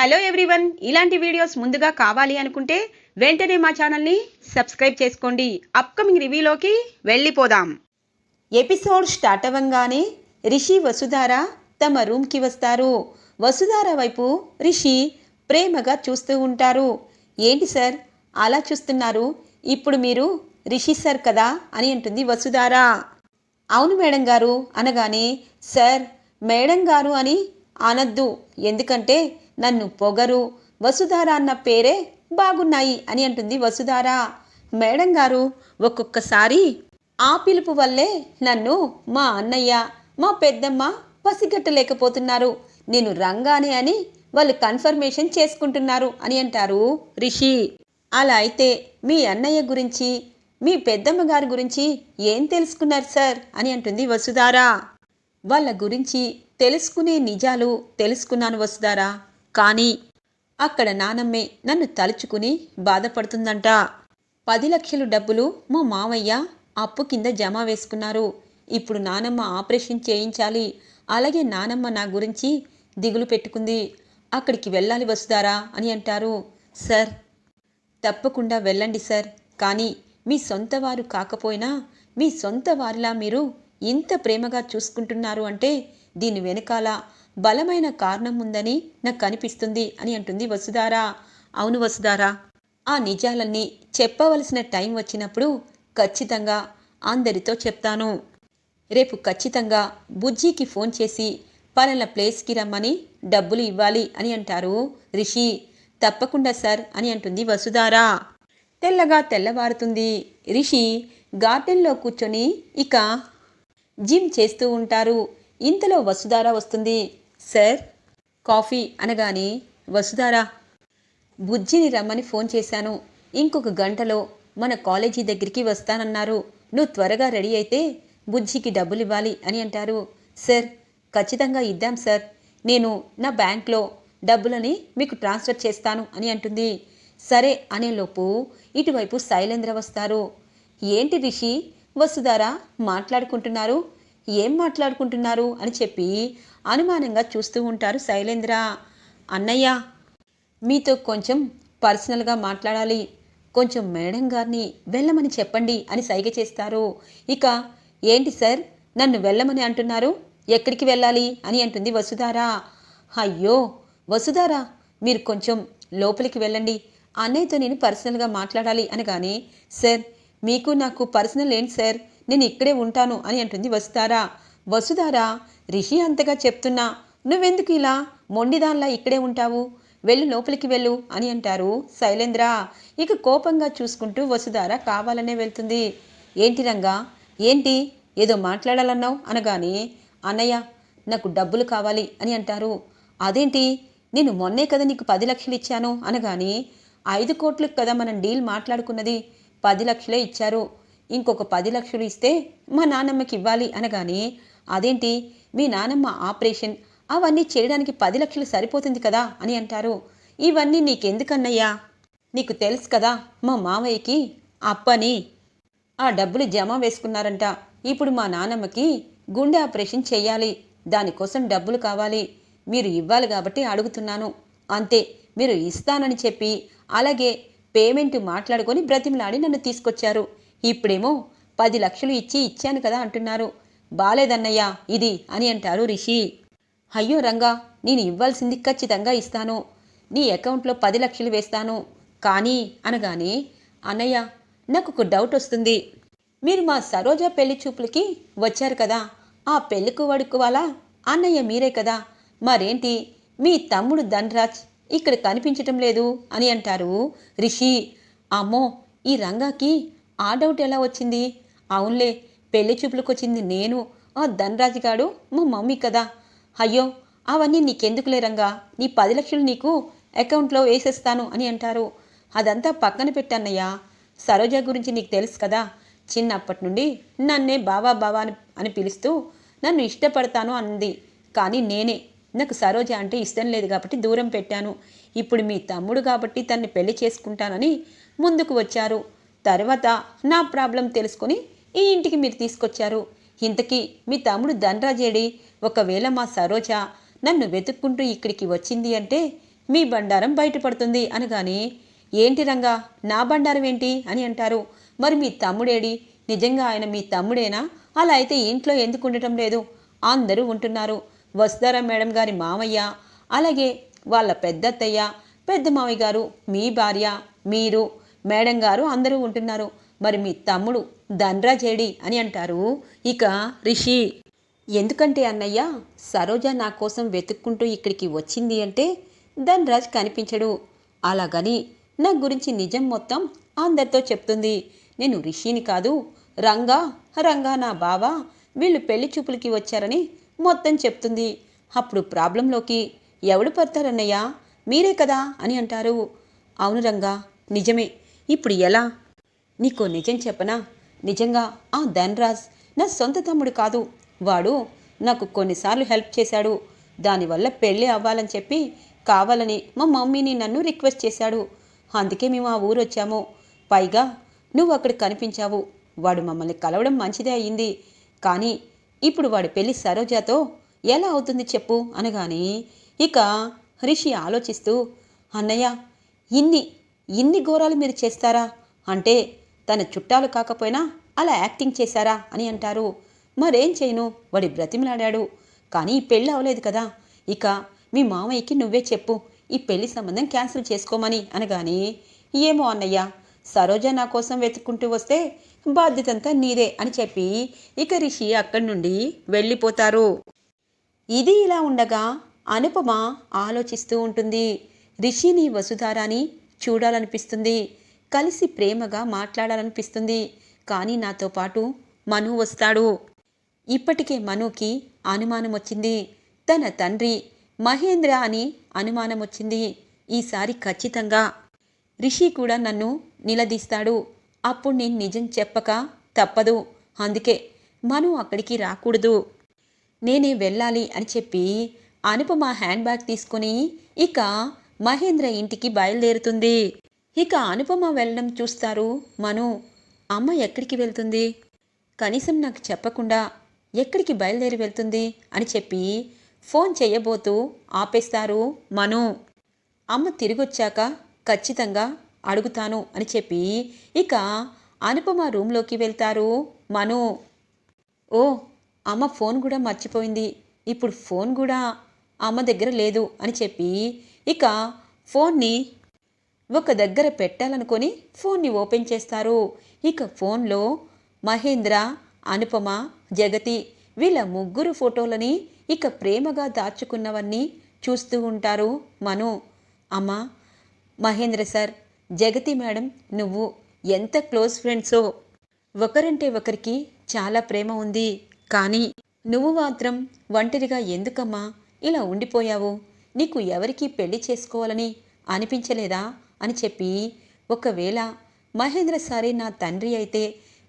Hello everyone. ఇలాంటి videos ముందుగా కావాలి అనుకుంటే వెంటనే మా ఛానల్ని సబ్స్క్రైబ్ చేసుకోండి. అప్కమింగ్ రివ్యూలోకి వెళ్ళిపోదాం. ఎపిసోడ్ స్టార్ట్ అవ్వంగానే రిషి వసుధార తమ రూమ్కి వస్తారు. వసుధార వైపు రిషి ప్రేమగా చూస్తూ ఉంటారు. ఏంటి సార్? అలా చూస్తున్నారు? ఇప్పుడు మీరు రిషి సార్ కదా? అని అంటుంది వసుధార. అవును మేడం గారు అనగానే సార్ మేడం గారు అని అనద్దు. ఎందుకంటే నన్ను పొగరు వసుధార అన్న పేరే బాగున్నాయి అని అంటుంది వసుధార. మేడం గారు ఒక్కొక్కసారి ఆ పిలుపు వల్లే నన్ను మా అన్నయ్య మా పెద్దమ్మ పసిగట్టలేకపోతున్నారు. నేను రంగానే అని వాళ్ళు కన్ఫర్మేషన్ చేసుకుంటున్నారు అని అంటారు రిషి. అలా అయితే మీ అన్నయ్య గురించి మీ పెద్దమ్మ గారి గురించి ఏం తెలుసుకున్నారు సార్? అని అంటుంది వసుధార. వాళ్ళ గురించి తెలుసుకునే నిజాలు తెలుసుకున్నాను వసుధారా. కానీ అక్కడ నానమ్మే నన్ను తలుచుకుని బాధపడుతుందంట. పది లక్షలు డబ్బులు మా మామయ్య అప్పు కింద జమ వేసుకున్నారు. ఇప్పుడు నానమ్మ ఆపరేషన్ చేయించాలి. అలాగే నానమ్మ నా గురించి దిగులు పెట్టుకుంది. అక్కడికి వెళ్ళాలి వసుధారా అని అంటారు. సార్ తప్పకుండా వెళ్ళండి సార్. కానీ మీ సొంత వారు కాకపోయినా మీ సొంత వారిలా మీరు ఇంత ప్రేమగా చూసుకుంటున్నారు అంటే దీని వెనకాల బలమైన కారణం ఉందని నాకు కనిపిస్తుంది అని అంటుంది వసుధారా. అవును వసుధారా ఆ నిజాలన్నీ చెప్పవలసిన టైం వచ్చినప్పుడు ఖచ్చితంగా అందరితో చెప్తాను. రేపు ఖచ్చితంగా బుజ్జికి ఫోన్ చేసి పలానా ప్లేస్కి రమ్మని డబ్బులు ఇవ్వాలి అని అంటారు రిషి. తప్పకుండా సార్ అని అంటుంది వసుధారా. తెల్లగా తెల్లవారుతుంది. రిషి గార్డెన్లో కూర్చొని ఇక జిమ్ చేస్తూ ఉంటారు. ఇంతలో వసుధార వస్తుంది. సార్ కాఫీ అనగానే వసుధారా బుజ్జిని రమ్మని ఫోన్ చేశాను. ఇంకొక గంటలో మన కాలేజీ దగ్గరికి వస్తానన్నారు. నువ్వు త్వరగా రెడీ అయితే బుజ్జికి డబ్బులు ఇవ్వాలి అని అంటారు. సార్ ఖచ్చితంగా ఇద్దాం సార్. నేను నా బ్యాంక్లో డబ్బులని మీకు ట్రాన్స్ఫర్ చేస్తాను అని అంటుంది. సరే అనేలోపు ఇటువైపు శైలేంద్ర వస్తారు. ఏంటి రిషి వసుధారా మాట్లాడుకుంటున్నారు? ఏం మాట్లాడుకుంటున్నారు అని చెప్పి అనుమానంగా చూస్తూ ఉంటారు శైలేంద్ర. అన్నయ్య మీతో కొంచెం పర్సనల్గా మాట్లాడాలి. కొంచెం మేడం గారిని వెళ్ళమని చెప్పండి అని సైగ చేస్తారు. ఇక ఏంటి సార్? నన్ను వెళ్ళమని అంటున్నారు? ఎక్కడికి వెళ్ళాలి? అని అంటుంది వసుధారా. అయ్యో! వసుధారా మీరు కొంచెం లోపలికి వెళ్ళండి. అన్నయ్యతో నేను పర్సనల్గా మాట్లాడాలి అనగానే సార్ మీకు నాకు పర్సనల్ ఏంటి సార్? నేను ఇక్కడే ఉంటాను అని అంటుంది వసుధారా. వసుధారా రిషి అంతగా చెప్తున్నా నువ్వెందుకు ఇలా? మొండిదాన్లా ఇక్కడే ఉంటావు? వెళ్ళు లోపలికి వెళ్ళు అని అంటారు శైలేంద్ర. ఇక కోపంగా చూసుకుంటూ వసుధార కావాలనే వెళ్తుంది. ఏంటి రంగా? ఏంటి? ఏదో మాట్లాడాలన్నావు? అనగానే అన్నయ్య నాకు డబ్బులు కావాలి అని అంటారు. అదేంటి? నేను మొన్నే కదా నీకు పది లక్షలు ఇచ్చాను అనగానే ఐదు కోట్లకు కదా మనం డీల్ మాట్లాడుకున్నది పది లక్షలే ఇచ్చారు. ఇంకొక పది లక్షలు ఇస్తే మా నాన్నమ్మకి ఇవ్వాలి అనగానే అదేంటి? మీ నానమ్మ ఆపరేషన్ అవన్నీ చేయడానికి పది లక్షలు సరిపోతుంది కదా? అని అంటారు. ఇవన్నీ నీకెందుకన్నయ్యా? నీకు తెలుసు కదా మా మావయ్యకి అప్పని ఆ డబ్బులు జమ వేసుకున్నారంట. ఇప్పుడు మా నానమ్మకి గుండె ఆపరేషన్ చేయాలి. దానికోసం డబ్బులు కావాలి. మీరు ఇవ్వాలి కాబట్టి అడుగుతున్నాను. అంతే మీరు ఇస్తానని చెప్పి అలాగే పేమెంట్ మాట్లాడుకొని బ్రతిమలాడి నన్ను తీసుకొచ్చారు. ఇప్పుడేమో పది లక్షలు ఇచ్చి ఇచ్చాను కదా అంటున్నారు. బాలేదన్నయ్యా ఇది అని అంటారు రిషి. అయ్యో రంగా నేను ఇవ్వాల్సింది ఖచ్చితంగా ఇస్తాను. నీ అకౌంట్లో పది లక్షలు వేస్తాను. కానీ అనగానే అన్నయ్య నాకు ఒక డౌట్ వస్తుంది. మీరు మా సరోజ పెళ్ళి చూపులకి వచ్చారు కదా. ఆ పెళ్ళికు వడుకోవాలా? అన్నయ్య మీరే కదా. మరేంటి? మీ తమ్ముడు ధనరాజ్ ఇక్కడ కనిపించటం లేదు అని అంటారు రిషి. అమ్మో ఈ రంగాకి ఆ డౌట్ ఎలా వచ్చింది? అవునులే పెళ్ళి చూపులకు వచ్చింది నేను. ఆ ధనరాజు గాడు మా మమ్మీ కదా. అయ్యో అవన్నీ నీకెందుకు లేరంగా నీ పది లక్షలు నీకు అకౌంట్లో వేసేస్తాను అని అంటారు. అదంతా పక్కన పెట్టన్నయ్యా. సరోజ గురించి నీకు తెలుసు కదా. చిన్నప్పటి నుండి నన్నే బావా బావా అని అని పిలుస్తూ నన్ను ఇష్టపడతాను అంది. కానీ నేనే. నాకు సరోజ అంటే ఇష్టం లేదు కాబట్టి దూరం పెట్టాను. ఇప్పుడు మీ తమ్ముడు కాబట్టి తన్ని పెళ్ళి చేసుకుంటానని ముందుకు వచ్చారు. తర్వాత నా ప్రాబ్లం తెలుసుకొని ఈ ఇంటికి మీరు తీసుకొచ్చారు. ఇంతకీ మీ తమ్ముడు ధనరాజేడి ఒకవేళ మా సరోజ నన్ను వెతుక్కుంటూ ఇక్కడికి వచ్చింది అంటే మీ బండారం బయటపడుతుంది అనగాని ఏంటి రంగా నా బండారం ఏంటి? అని అంటారు. మరి మీ తమ్ముడేడి నిజంగా ఆయన మీ తమ్ముడేనా? అలా అయితే ఇంట్లో ఎందుకు ఉండటం లేదు? అందరూ ఉంటున్నారు. వసుధారా మేడం గారి మామయ్య? అలాగే వాళ్ళ పెద్దత్తయ్య పెద్ద మామయ్య గారు మీ భార్య మీరు మేడం గారు అందరూ ఉంటున్నారు. మరి మీ తమ్ముడు ధన్రాజేడి అని అంటారు. ఇక రిషి ఎందుకంటే అన్నయ్య సరోజ నా కోసం వెతుక్కుంటూ ఇక్కడికి వచ్చింది అంటే ధన్రాజ్ కనిపించడు. అలాగని నా గురించి నిజం మొత్తం అందరితో చెప్తుంది. నేను రిషిని కాదు రంగా రంగా నా బావా వీళ్ళు పెళ్ళి చూపులకి వచ్చారని మొత్తం చెప్తుంది. అప్పుడు ప్రాబ్లంలోకి ఎవడు పడతారన్నయ్యా? మీరే కదా అని అంటారు. అవును రంగా నిజమే. ఇప్పుడు ఎలా? నీకో నిజం చెప్పనా? నిజంగా ఆ ధన్రాజ్ నా సొంత తమ్ముడు కాదు. వాడు నాకు కొన్నిసార్లు హెల్ప్ చేశాడు. దానివల్ల పెళ్ళి అవ్వాలని చెప్పి కావాలని మా మమ్మీని నన్ను రిక్వెస్ట్ చేశాడు. అందుకే మేము ఆ ఊరు వచ్చాము పైగా నువ్వు అక్కడ కనిపించావు. వాడు మమ్మల్ని కలవడం మంచిదే అయ్యింది కానీ ఇప్పుడు వాడి పెళ్ళి సరోజాతో ఎలా అవుతుంది చెప్పు అనగాని ఇక రిషి ఆలోచిస్తూ అన్నయ్య ఇన్ని ఇన్ని ఘోరాలు మీరు చేస్తారా? అంటే తన చుట్టాలు కాకపోయినా అలా యాక్టింగ్ చేశారా అని అంటారు. మరేం చేయను? వాడి బ్రతిమలాడాడు. కానీ ఈ పెళ్ళి అవ్వలేదు కదా. ఇక మీ మామయ్యకి నువ్వే చెప్పు. ఈ పెళ్ళి సంబంధం క్యాన్సిల్ చేసుకోమని అనగాని ఏమో అన్నయ్య సరోజ నా కోసం వెతుక్కుంటూ వస్తే బాధ్యతంతా నీదే అని చెప్పి ఇక రిషి అక్కడి నుండి వెళ్ళిపోతారు. ఇది ఇలా ఉండగా అనుపమ ఆలోచిస్తూ ఉంటుంది. రిషిని వసుధారాని చూడాలనిపిస్తుంది. కలిసి ప్రేమగా మాట్లాడాలనిపిస్తుంది. కానీ నాతో పాటు మను వస్తాడు. ఇప్పటికే మనుకి అనుమానం వచ్చింది తన తండ్రి మహేంద్ర అని అనుమానం వచ్చింది ఈసారి ఖచ్చితంగా. రిషి కూడా నన్ను నిలదీస్తాడు. అప్పుడు నేను నిజం చెప్పక తప్పదు. అందుకే మను అక్కడికి రాకూడదు. నేనే వెళ్ళాలి అని చెప్పి అనుపమ హ్యాండ్ బ్యాగ్ తీసుకుని ఇక మహేంద్ర ఇంటికి బయలుదేరుతుంది. ఇక అనుపమ వెళ్ళడం చూస్తారు. మను అమ్మ ఎక్కడికి వెళ్తుంది? కనీసం నాకు చెప్పకుండా ఎక్కడికి బయలుదేరి వెళ్తుంది? అని చెప్పి ఫోన్ చేయబోతూ ఆపేస్తారు మను. అమ్మ తిరిగొచ్చాక ఖచ్చితంగా అడుగుతాను అని చెప్పి ఇక అనుపమ రూమ్లోకి వెళ్తారు మను. ఓ అమ్మ ఫోన్ కూడా మర్చిపోయింది. ఇప్పుడు ఫోన్ కూడా అమ్మ దగ్గర లేదు అని చెప్పి ఇక ఫోన్ని ఒక దగ్గర పెట్టాలనుకొని ఫోన్ని ఓపెన్ చేస్తారు. ఇక ఫోన్లో మహేంద్ర అనుపమ జగతి వీళ్ళ ముగ్గురు ఫోటోలని ఇక ప్రేమగా దాచుకున్నవన్నీ చూస్తూ ఉంటారు మను. అమ్మా మహేంద్ర సార్ జగతి మేడం నువ్వు ఎంత క్లోజ్ ఫ్రెండ్సో. ఒకరంటే ఒకరికి చాలా ప్రేమ ఉంది. కానీ నువ్వు మాత్రం ఒంటరిగా ఎందుకమ్మా ఇలా ఉండిపోయావు? నీకు ఎవరికి పెళ్ళి చేసుకోవాలని అనిపించలేదా? అని చెప్పి ఒకవేళ మహేంద్ర సారే నా తండ్రి అయితే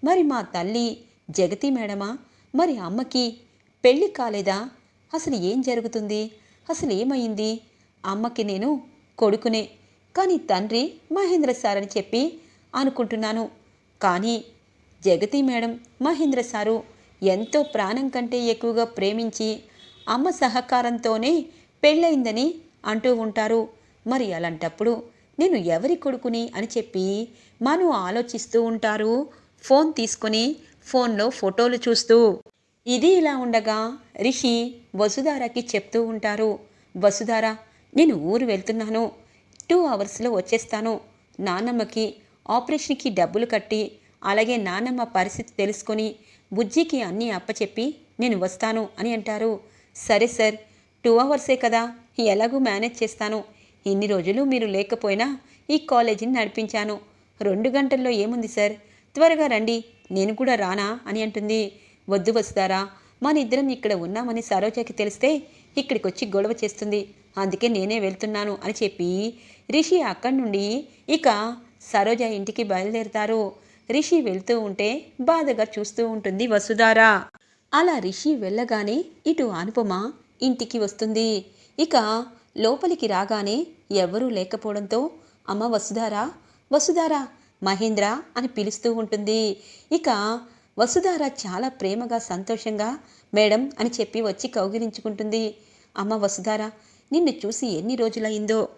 మరి మా తల్లి జగతి మేడమా? మరి అమ్మకి పెళ్ళి కాలేదా? అసలు ఏం జరుగుతుంది? అసలు ఏమైంది? అమ్మకి నేను కొడుకునే కానీ తండ్రి మహేంద్ర సార్ అని చెప్పి అనుకుంటున్నాను. కానీ జగతి మేడం మహేంద్ర సారు ఎంతో ప్రాణం కంటే ఎక్కువగా ప్రేమించి అమ్మ సహకారంతోనే పెళ్ళయిందని అంటూ ఉంటారు. మరి అలాంటప్పుడు నేను ఎవరి కొడుకుని అని చెప్పి మను ఆలోచిస్తూ ఉంటారు. ఫోన్ తీసుకుని ఫోన్లో ఫోటోలు చూస్తూ. ఇది ఇలా ఉండగా రిషి వసుధారాకి చెప్తూ ఉంటారు. వసుధార నేను ఊరు వెళ్తున్నాను. టూ అవర్స్లో వచ్చేస్తాను. నాన్నమ్మకి ఆపరేషన్కి డబ్బులు కట్టి అలాగే నాన్నమ్మ పరిస్థితి తెలుసుకొని బుజ్జికి అన్నీ అప్పచెప్పి నేను వస్తాను అని అంటారు. సరే సార్ టూ అవర్సే కదా. ఎలాగూ మేనేజ్ చేస్తాను. ఇన్ని రోజులు మీరు లేకపోయినా ఈ కాలేజీని నడిపించాను. రెండు గంటల్లో ఏముంది సార్? త్వరగా రండి. నేను కూడా రానా? అని అంటుంది. వద్దు వస్తారా మన ఇద్దరం ఇక్కడ ఉన్నామని సరోజకి తెలిస్తే ఇక్కడికి వచ్చి గొడవ చేస్తుంది. అందుకే నేనే వెళ్తున్నాను అని చెప్పి రిషి అక్కడి నుండి ఇక సరోజ ఇంటికి బయలుదేరుతారు. రిషి వెళ్తూ ఉంటే బాధగా చూస్తూ ఉంటుంది వసుధారా. అలా రిషి వెళ్ళగానే ఇటు అనుపమ ఇంటికి వస్తుంది. ఇక లోపలికి రాగానే ఎవరూ లేకపోవడంతో అమ్మ వసుధారా? వసుధారా? మహేంద్ర? అని పిలుస్తూ ఉంటుంది. ఇక వసుధార చాలా ప్రేమగా సంతోషంగా మేడం అని చెప్పి వచ్చి కౌగిలించుకుంటుంది. అమ్మ వసుధార నిన్ను చూసి ఎన్ని రోజులైందో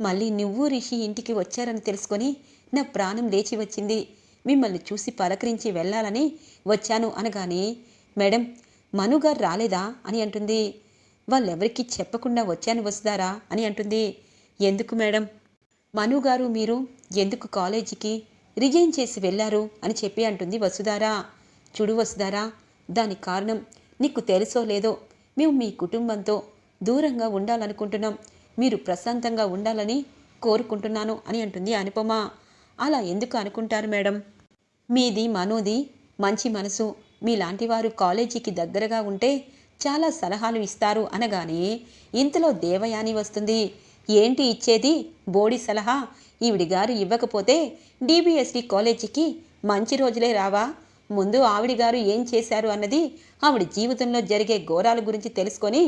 మళ్ళీ నువ్వు రిషి ఇంటికి వచ్చారని తెలుసుకొని నా ప్రాణం లేచి వచ్చింది. మిమ్మల్ని చూసి పలకరించి వెళ్ళాలని వచ్చాను అనగానే మేడం మనుగారు రాలేదా? అని అంటుంది. వాళ్ళెవరికి చెప్పకుండా వచ్చాను వస్తారా అని అంటుంది. ఎందుకు మేడం? మనుగారు మీరు ఎందుకు కాలేజీకి రిజైన్ చేసి వెళ్ళారు అని చెప్పి అంటుంది వసుధారా. చూడు వసుధారా దాని కారణం నీకు తెలుసో లేదో మేము మీ కుటుంబంతో దూరంగా ఉండాలనుకుంటున్నాం. మీరు ప్రశాంతంగా ఉండాలని కోరుకుంటున్నాను అని అంటుంది అనుపమ. అలా ఎందుకు అనుకుంటారు మేడం? మీది మనోది మంచి మనసు. మీలాంటి వారు కాలేజీకి దగ్గరగా ఉంటే చాలా సలహాలు ఇస్తారు అనగానే ఇంతలో దేవయాని వస్తుంది. ఏంటి ఇచ్చేది? బోడి సలహా? ఈవిడి గారు ఇవ్వకపోతే డిబిఎస్డి కాలేజీకి మంచి రోజులే రావా? ముందు ఆవిడ గారు ఏం చేశారు అన్నది ఆవిడ జీవితంలో జరిగే ఘోరాల గురించి తెలుసుకొని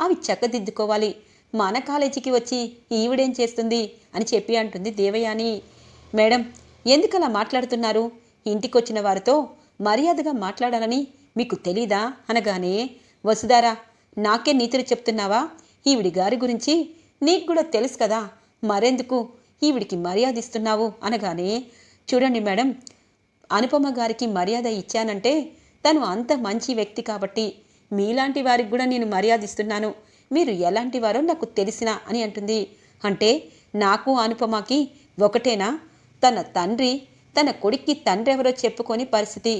అవి చక్కదిద్దుకోవాలి. మన కాలేజీకి వచ్చి ఈవిడేం చేస్తుంది? అని చెప్పి అంటుంది దేవయాని. మేడం ఎందుకలా మాట్లాడుతున్నారు? ఇంటికొచ్చిన వారితో మర్యాదగా మాట్లాడాలని మీకు తెలీదా? అనగానే వసుదారా నాకే నీతులు చెప్తున్నావా? ఈవిడి గారి గురించి నీకు కూడా తెలుసు కదా. మరెందుకు? ఈవిడికి మర్యాద ఇస్తున్నావు అనగానే చూడండి మేడం అనుపమ గారికి మర్యాద ఇచ్చానంటే తను అంత మంచి వ్యక్తి కాబట్టి మీలాంటి వారికి కూడా నేను మర్యాద ఇస్తున్నాను. మీరు ఎలాంటి వారో నాకు తెలిసిన అని అంటుంది. అంటే నాకు అనుపమకి ఒకటేనా? తన తండ్రి తన కొడుక్కి తండ్రి ఎవరో చెప్పుకొని పరిస్థితి.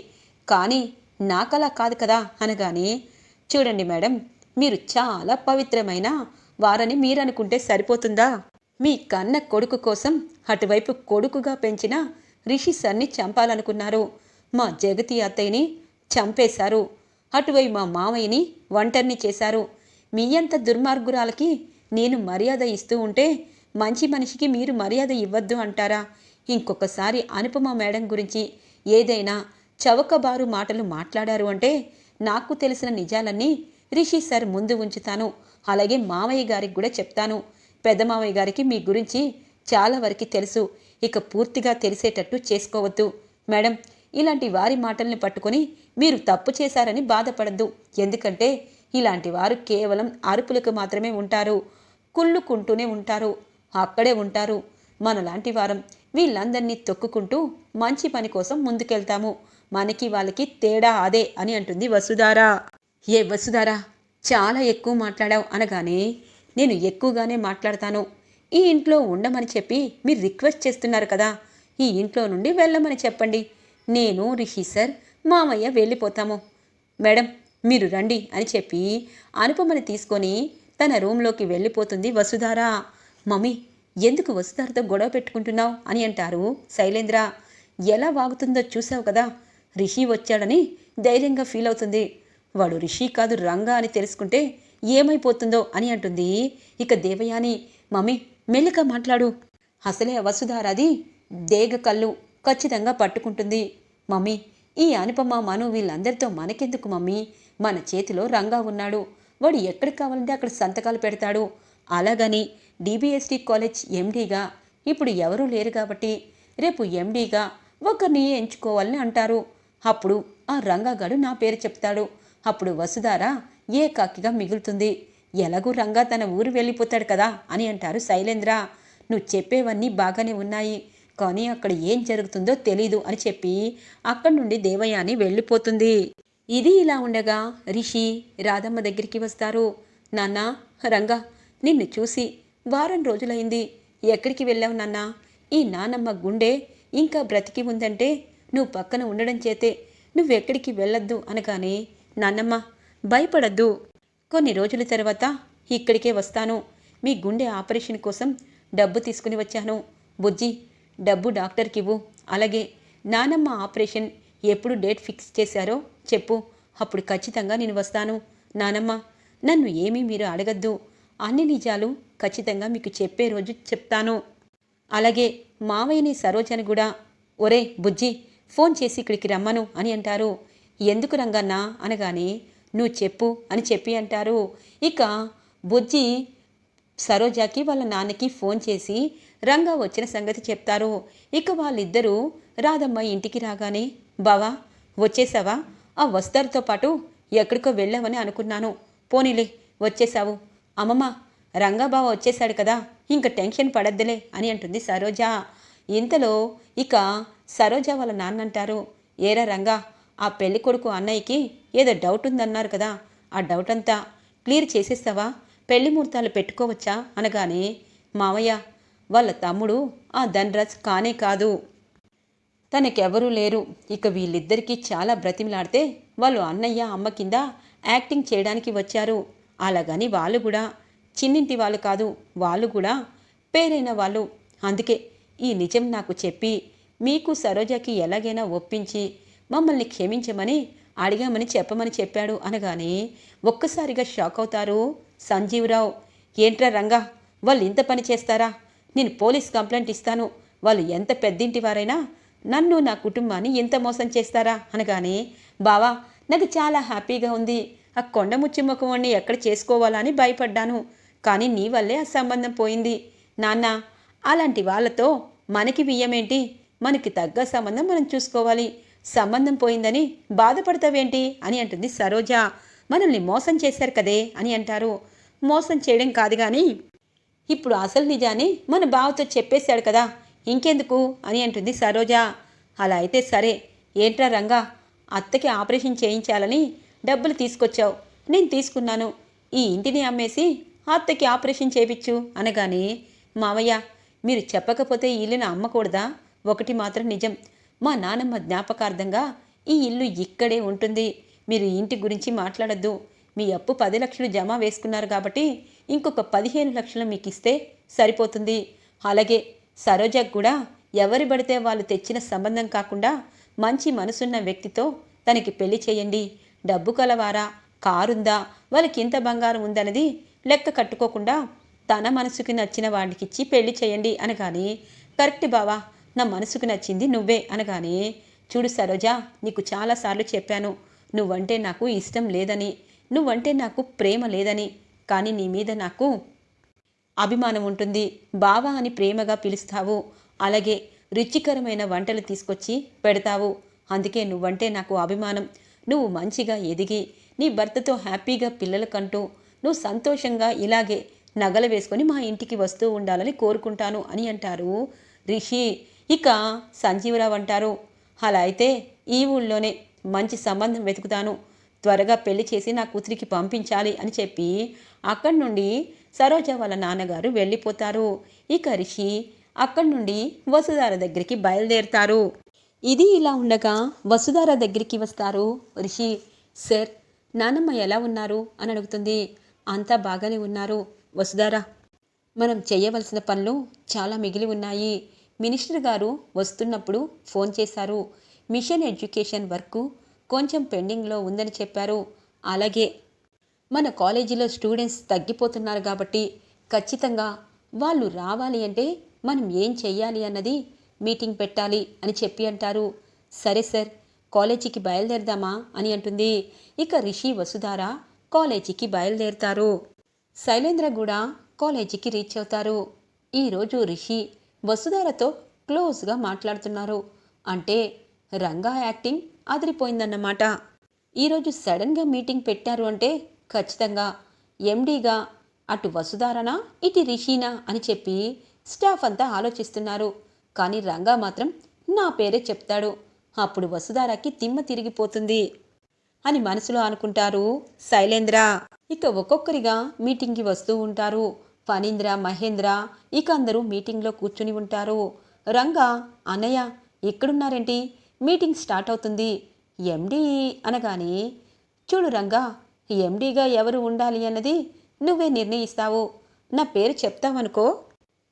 కానీ నాకలా కాదు కదా అనగానే చూడండి మేడం మీరు చాలా పవిత్రమైన వారని మీరనుకుంటే సరిపోతుందా? మీ కన్న కొడుకు కోసం అటువైపు కొడుకుగా పెంచిన రిషి సన్ని చంపాలనుకున్నారు. మా జగతి అత్తయ్యని చంపేశారు. అటువైపు మా మామయ్యని ఒంటరిని చేశారు. మీ అంత దుర్మార్గురాలకి నేను మర్యాద ఇస్తూ ఉంటే మంచి మనిషికి మీరు మర్యాద ఇవ్వద్దు అంటారా? ఇంకొకసారి అనుపమ మేడం గురించి ఏదైనా చవకబారు మాటలు మాట్లాడారు అంటే నాకు తెలిసిన నిజాలన్నీ రిషి సార్ ముందు ఉంచుతాను. అలాగే మామయ్య గారికి కూడా చెప్తాను. పెద్ద మామయ్య గారికి మీ గురించి చాలా వరకు తెలుసు. ఇక పూర్తిగా తెలిసేటట్టు చేసుకోవద్దు. మేడం ఇలాంటి వారి మాటల్ని పట్టుకొని మీరు తప్పు చేశారని బాధపడద్దు. ఎందుకంటే ఇలాంటి వారు కేవలం అరుపులకు మాత్రమే ఉంటారు. కుళ్ళుకుంటూనే ఉంటారు. అక్కడే ఉంటారు. మనలాంటి వారం వీళ్ళందరినీ తొక్కుకుంటూ మంచి పని కోసం ముందుకెళ్తాము. మనకి వాళ్ళకి తేడా అదే అని అంటుంది వసుధారా. ఏ వసుధారా చాలా ఎక్కువ మాట్లాడావు అనగానే నేను ఎక్కువగానే మాట్లాడతాను. ఈ ఇంట్లో ఉండమని చెప్పి మీరు రిక్వెస్ట్ చేస్తున్నారు కదా ఈ ఇంట్లో నుండి వెళ్ళమని చెప్పండి. నేను రిషి సార్ మామయ్య వెళ్ళిపోతాము. మేడం మీరు రండి అని చెప్పి అనుపమని తీసుకొని తన రూమ్లోకి వెళ్ళిపోతుంది వసుధారా. మమ్మీ ఎందుకు వసుధారతో గొడవ పెట్టుకుంటున్నావు అని అంటారు శైలేంద్ర. ఎలా వాగుతుందో చూసావు కదా రిషి వచ్చాడని ధైర్యంగా ఫీల్ అవుతుంది. వాడు రిషి కాదు రంగా అని తెలుసుకుంటే ఏమైపోతుందో అని అంటుంది. ఇక దేవయాని మమ్మీ మెల్లిగా మాట్లాడు. అసలే వసుధారాది దేగ కళ్ళు ఖచ్చితంగా పట్టుకుంటుంది. మమ్మీ ఈ అనుపమ మను వీళ్ళందరితో మనకెందుకు మమ్మీ? మన చేతిలో రంగా ఉన్నాడు. వాడు ఎక్కడికి కావాలంటే అక్కడ సంతకాలు పెడతాడు. అలాగని డిబిఎస్టీ కాలేజ్ ఎండీగా ఇప్పుడు ఎవరూ లేరు కాబట్టి రేపు ఎండీగా ఒకరిని ఎంచుకోవాలని అంటారు. అప్పుడు ఆ రంగాగాడు నా పేరు చెప్తాడు. అప్పుడు వసుధార ఏకాకిగా మిగులుతుంది? ఎలాగూ రంగా తన ఊరు వెళ్ళిపోతాడు కదా అని అంటారు శైలేంద్ర. నువ్వు చెప్పేవన్నీ బాగానే ఉన్నాయి. కానీ అక్కడ ఏం జరుగుతుందో తెలీదు అని చెప్పి అక్కడి నుండి దేవయాని వెళ్ళిపోతుంది. ఇది ఇలా ఉండగా రిషి రాధమ్మ దగ్గరికి వస్తారు. నాన్న రంగా నిన్ను చూసి వారం రోజులైంది. ఎక్కడికి వెళ్ళావు నాన్న? ఈ నానమ్మ గుండె ఇంకా బ్రతికి ఉందంటే నువ్వు పక్కన ఉండడం చేతే నువ్వెక్కడికి వెళ్ళొద్దు అనగానే నాన్నమ్మ భయపడద్దు. కొన్ని రోజుల తర్వాత ఇక్కడికే వస్తాను. మీ గుండె ఆపరేషన్ కోసం డబ్బు తీసుకుని వచ్చాను. బుజ్జి డబ్బు డాక్టర్కి ఇవ్వు. అలాగే నానమ్మ ఆపరేషన్ ఎప్పుడు డేట్ ఫిక్స్ చేశారో చెప్పు. అప్పుడు ఖచ్చితంగా నేను వస్తాను. నానమ్మ నన్ను ఏమీ మీరు అడగద్దు. అన్ని నిజాలు ఖచ్చితంగా మీకు చెప్పే రోజు చెప్తాను. అలాగే మావయ్యని సరోజని కూడా. ఒరే బుజ్జి ఫోన్ చేసి ఇక్కడికి రమ్మను అని అంటారు. ఎందుకు రంగన్నా? అనగానే నువ్వు చెప్పు అని చెప్పి అంటారు. ఇక బుజ్జి సరోజాకి వాళ్ళ నాన్నకి ఫోన్ చేసి రంగా వచ్చిన సంగతి చెప్తారు. ఇక వాళ్ళిద్దరూ రాధమ్మ ఇంటికి రాగానే బావా వచ్చేసావా? ఆ వస్తారుతో పాటు ఎక్కడికో వెళ్ళావని అనుకున్నాను. పోనీలే వచ్చేసావు. అమ్మమ్మ రంగా బావ వచ్చేశాడు కదా ఇంక టెన్షన్ పడద్దులే అని అంటుంది సరోజ. ఇంతలో ఇక సరోజ వాళ్ళ నాన్నంటారు ఏరా రంగా ఆ పెళ్ళి కొడుకు అన్నయ్యకి ఏదో డౌట్ ఉందన్నారు కదా ఆ డౌట్ అంతా క్లియర్ చేసేస్తావా? పెళ్ళి ముహూర్తాలు పెట్టుకోవచ్చా? అనగానే మావయ్య వాళ్ళ తమ్ముడు ఆ ధనరాజ్ కానే కాదు. తనకెవరూ లేరు. ఇక వీళ్ళిద్దరికీ చాలా బ్రతిమలాడితే వాళ్ళు అన్నయ్య అమ్మ కింద యాక్టింగ్ చేయడానికి వచ్చారు. అలాగని వాళ్ళు కూడా చిన్నింటి వాళ్ళు కాదు వాళ్ళు కూడా పేరైన వాళ్ళు. అందుకే ఈ నిజం నాకు చెప్పి మీకు సరోజకి ఎలాగైనా ఒప్పించి మమ్మల్ని క్షమించమని అడిగామని చెప్పమని చెప్పాడు అనగానే ఒక్కసారిగా షాక్ అవుతారు. సంజీవరావు ఏంట్రా రంగా వాళ్ళు ఇంత పని చేస్తారా? నేను పోలీస్ కంప్లైంట్ ఇస్తాను. వాళ్ళు ఎంత పెద్దింటి వారైనా నన్ను నా కుటుంబాన్ని ఇంత మోసం చేస్తారా? అనగానే బావా నాకు చాలా హ్యాపీగా ఉంది. ఆ కొండ ముఖవాణ్ణి ఎక్కడ చేసుకోవాలని భయపడ్డాను. కానీ నీ వల్లే ఆ సంబంధం పోయింది. నాన్న అలాంటి వాళ్ళతో మనకి బియ్యమేంటి మనకి తగ్గ సంబంధం మనం చూసుకోవాలి. సంబంధం పోయిందని బాధపడతావేంటి? అని అంటుంది సరోజ. మనల్ని మోసం చేశారు కదే అని అంటారు. మోసం చేయడం కాదు కానీ ఇప్పుడు అసలు నిజాన్ని మన బావతో చెప్పేశాడు కదా. ఇంకెందుకు? అని అంటుంది సరోజ. అలా అయితే సరే. ఏంట్రా రంగా? అత్తకి ఆపరేషన్ చేయించాలని డబ్బులు తీసుకొచ్చావు. నేను తీసుకున్నాను. ఈ ఇంటిని అమ్మేసి అత్తకి ఆపరేషన్ చేపించు అనగానే మావయ్య మీరు చెప్పకపోతే ఈ ఇల్లుని అమ్మకూడదా? ఒకటి మాత్రం నిజం. మా నానమ్మ జ్ఞాపకార్థంగా ఈ ఇల్లు ఇక్కడే ఉంటుంది. మీరు ఇంటి గురించి మాట్లాడద్దు. మీ అప్పు పది లక్షలు జమ వేసుకున్నారు కాబట్టి ఇంకొక పదిహేను లక్షలు మీకు ఇస్తే సరిపోతుంది. అలాగే సరోజకు కూడా ఎవరి పడితే వాళ్ళు తెచ్చిన సంబంధం కాకుండా మంచి మనసున్న వ్యక్తితో తనకి పెళ్ళి చేయండి. డబ్బు కలవారా? కారుందా? వాళ్ళకి ఇంత బంగారం ఉందన్నది లెక్క కట్టుకోకుండా తన మనసుకి నచ్చిన వాడికిచ్చి పెళ్ళి చేయండి అనగాని కరెక్ట్ బావా నా మనసుకు నచ్చింది నువ్వే అనగానే చూడు సరోజా నీకు చాలాసార్లు చెప్పాను. నువ్వంటే నాకు ఇష్టం లేదని నువ్వంటే నాకు ప్రేమ లేదని కానీ నీ మీద నాకు అభిమానం ఉంటుంది. బావా అని ప్రేమగా పిలుస్తావు. అలాగే రుచికరమైన వంటలు తీసుకొచ్చి పెడతావు. అందుకే నువ్వంటే నాకు అభిమానం. నువ్వు మంచిగా ఎదిగి నీ భర్తతో హ్యాపీగా పిల్లలకంటూ నువ్వు సంతోషంగా ఇలాగే నగలు వేసుకొని మా ఇంటికి వస్తూ ఉండాలని కోరుకుంటాను అని అంటారు రిషి. ఇక సంజీవరావు అంటారు అలా అయితే ఈ ఊళ్ళోనే మంచి సంబంధం వెతుకుతాను. త్వరగా పెళ్ళి చేసి నా కూతురికి పంపించాలి అని చెప్పి అక్కడి నుండి సరోజ వాళ్ళ నాన్నగారు వెళ్ళిపోతారు. ఇక రిషి అక్కడి నుండి వసుధార దగ్గరికి బయలుదేరుతారు. ఇది ఇలా ఉండగా వసుధార దగ్గరికి వస్తారు. రిషి సార్ నానమ్మ ఎలా ఉన్నారు? అని అడుగుతుంది. అంతా బాగానే ఉన్నారు. వసుధార మనం చేయవలసిన పనులు చాలా మిగిలి ఉన్నాయి. మినిస్టర్ గారు వస్తున్నప్పుడు ఫోన్ చేశారు. మిషన్ ఎడ్యుకేషన్ వర్క్ కొంచెం పెండింగ్లో ఉందని చెప్పారు. అలాగే మన కాలేజీలో స్టూడెంట్స్ తగ్గిపోతున్నారు కాబట్టి ఖచ్చితంగా వాళ్ళు రావాలి అంటే మనం ఏం చెయ్యాలి అన్నది మీటింగ్ పెట్టాలి అని చెప్పి అంటారు. సరే సార్ కాలేజీకి బయలుదేరదామా అని అంటుంది. ఇక రిషి వసుధార కాలేజీకి బయలుదేరుతారు. శైలేంద్ర కూడా కాలేజీకి రీచ్ అవుతారు. ఈరోజు రిషి వసుధారతో క్లోజ్గా మాట్లాడుతున్నారు. అంటే రంగా యాక్టింగ్ అదిరిపోయిందన్నమాట. ఈరోజు సడన్గా మీటింగ్ పెట్టారు అంటే ఖచ్చితంగా. ఎండీగా అటు వసుధారనా ఇటు రిషీనా అని చెప్పి స్టాఫ్ అంతా ఆలోచిస్తున్నారు. కానీ రంగా మాత్రం నా పేరే చెప్తాడు. అప్పుడు వసుధారకి తిమ్మ తిరిగిపోతుంది. అని మనసులో అనుకుంటారు శైలేంద్ర. ఇక ఒక్కొక్కరిగా మీటింగ్కి వస్తూ ఉంటారు. ఫణీంద్ర మహేంద్ర ఇక అందరూ మీటింగ్లో కూర్చుని ఉంటారు. రంగా అన్నయ్య ఎక్కడున్నారేంటి? మీటింగ్ స్టార్ట్ అవుతుంది. ఎండి అనగానే చూడు రంగా ఎండీగా ఎవరు ఉండాలి అన్నది నువ్వే నిర్ణయిస్తావు. నా పేరు చెప్తావనుకో?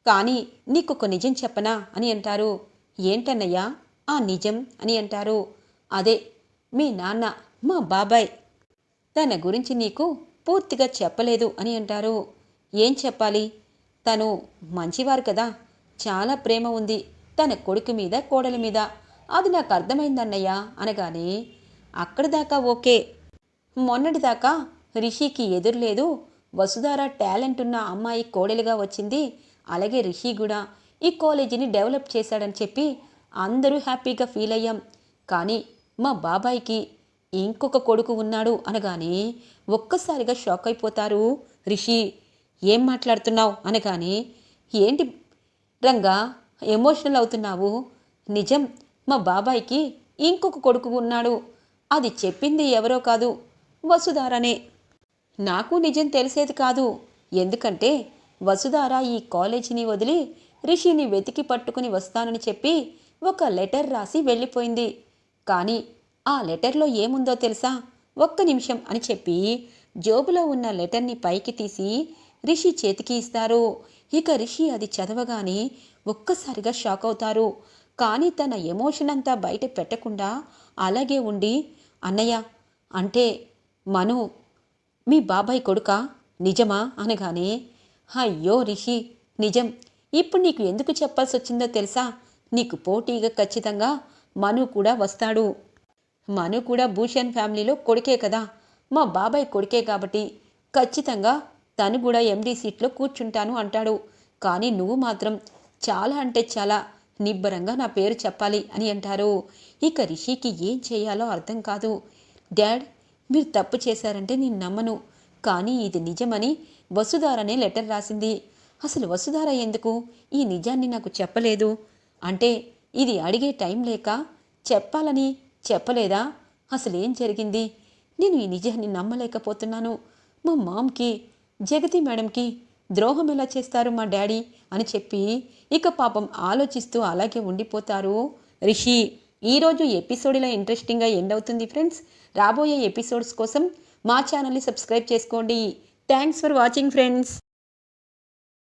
కానీ నీకొక నిజం చెప్పనా అని అంటారు. ఏంటన్నయ్యా? ఆ నిజం అని అంటారు. అదే మీ నాన్న మా బాబాయ్ తన గురించి నీకు పూర్తిగా చెప్పలేదు అని అంటారు. ఏం చెప్పాలి? తను మంచివారు కదా. చాలా ప్రేమ ఉంది. తన కొడుకు మీద కోడలి మీద. అది నాకు అర్థమైందన్నయ్య అనగానే అక్కడి దాకా ఓకే. మొన్నటిదాకా రిషికి ఎదురులేదు వసుధార టాలెంట్ ఉన్న అమ్మాయి కోడలిగా వచ్చింది. అలాగే రిషి కూడా. ఈ కాలేజీని డెవలప్ చేశాడని చెప్పి అందరూ హ్యాపీగా ఫీల్ అయ్యాం. కానీ మా బాబాయ్కి ఇంకొక కొడుకు ఉన్నాడు అనగానే ఒక్కసారిగా షాక్ అయిపోతారు రిషి. ఏం మాట్లాడుతున్నావు? అనగానే ఏంటి రంగా ఎమోషనల్ అవుతున్నావు? నిజం మా బాబాయ్కి ఇంకొక కొడుకు ఉన్నాడు. అది చెప్పింది ఎవరో కాదు వసుధారనే. నాకు నిజం తెలిసేది కాదు. ఎందుకంటే వసుధార ఈ కాలేజీని వదిలి రిషిని వెతికి పట్టుకుని వస్తానని చెప్పి ఒక లెటర్ రాసి వెళ్ళిపోయింది. కానీ ఆ లెటర్లో ఏముందో తెలుసా? ఒక్క నిమిషం అని చెప్పి జోబులో ఉన్న లెటర్ని పైకి తీసి రిషి చేతికి ఇస్తారు. ఇక రిషి అది చదవగానే ఒక్కసారిగా షాక్ అవుతారు. కానీ తన ఎమోషన్ అంతా బయట పెట్టకుండా అలాగే ఉండి అన్నయ్య అంటే మను మీ బాబాయ్ కొడుకా నిజమా? అనగానే అయ్యో రిషి నిజం. ఇప్పుడు నీకు ఎందుకు చెప్పాల్సి వచ్చిందో తెలుసా? నీకు పోటీగా ఖచ్చితంగా మను కూడా వస్తాడు. మను కూడా భూషణ్ ఫ్యామిలీలో కొడుకే కదా. మా బాబాయ్ కొడుకే కాబట్టి ఖచ్చితంగా తను కూడా ఎండీ సీట్లో కూర్చుంటాను అంటాడు. కానీ నువ్వు మాత్రం చాలా అంటే చాలా నిబ్బరంగా నా పేరు చెప్పాలి అని అంటారు. ఇక రిషికి ఏం చేయాలో అర్థం కాదు. డాడ్ మీరు తప్పు చేశారంటే నేను నమ్మను. కానీ ఇది నిజమని వసుధారనే లెటర్ రాసింది. అసలు వసుధార ఎందుకు? ఈ నిజాన్ని నాకు చెప్పలేదు. అంటే ఇది అడిగే టైం లేక చెప్పాలని చెప్పలేదా? అసలు ఏం జరిగింది? నేను ఈ నిజాన్ని నమ్మలేకపోతున్నాను. మా మామ్కి జగతి మేడంకి ద్రోహం ఎలా చేస్తారు మా డాడీ? అని చెప్పి ఇక పాపం ఆలోచిస్తూ అలాగే ఉండిపోతారు. రిషి ఈరోజు ఎపిసోడ్ ఇలా ఇంట్రెస్టింగ్గా ఎండ్ అవుతుంది ఫ్రెండ్స్. రాబోయే ఎపిసోడ్స్ కోసం మా ఛానల్ని సబ్స్క్రైబ్ చేసుకోండి. Thanks for watching friends.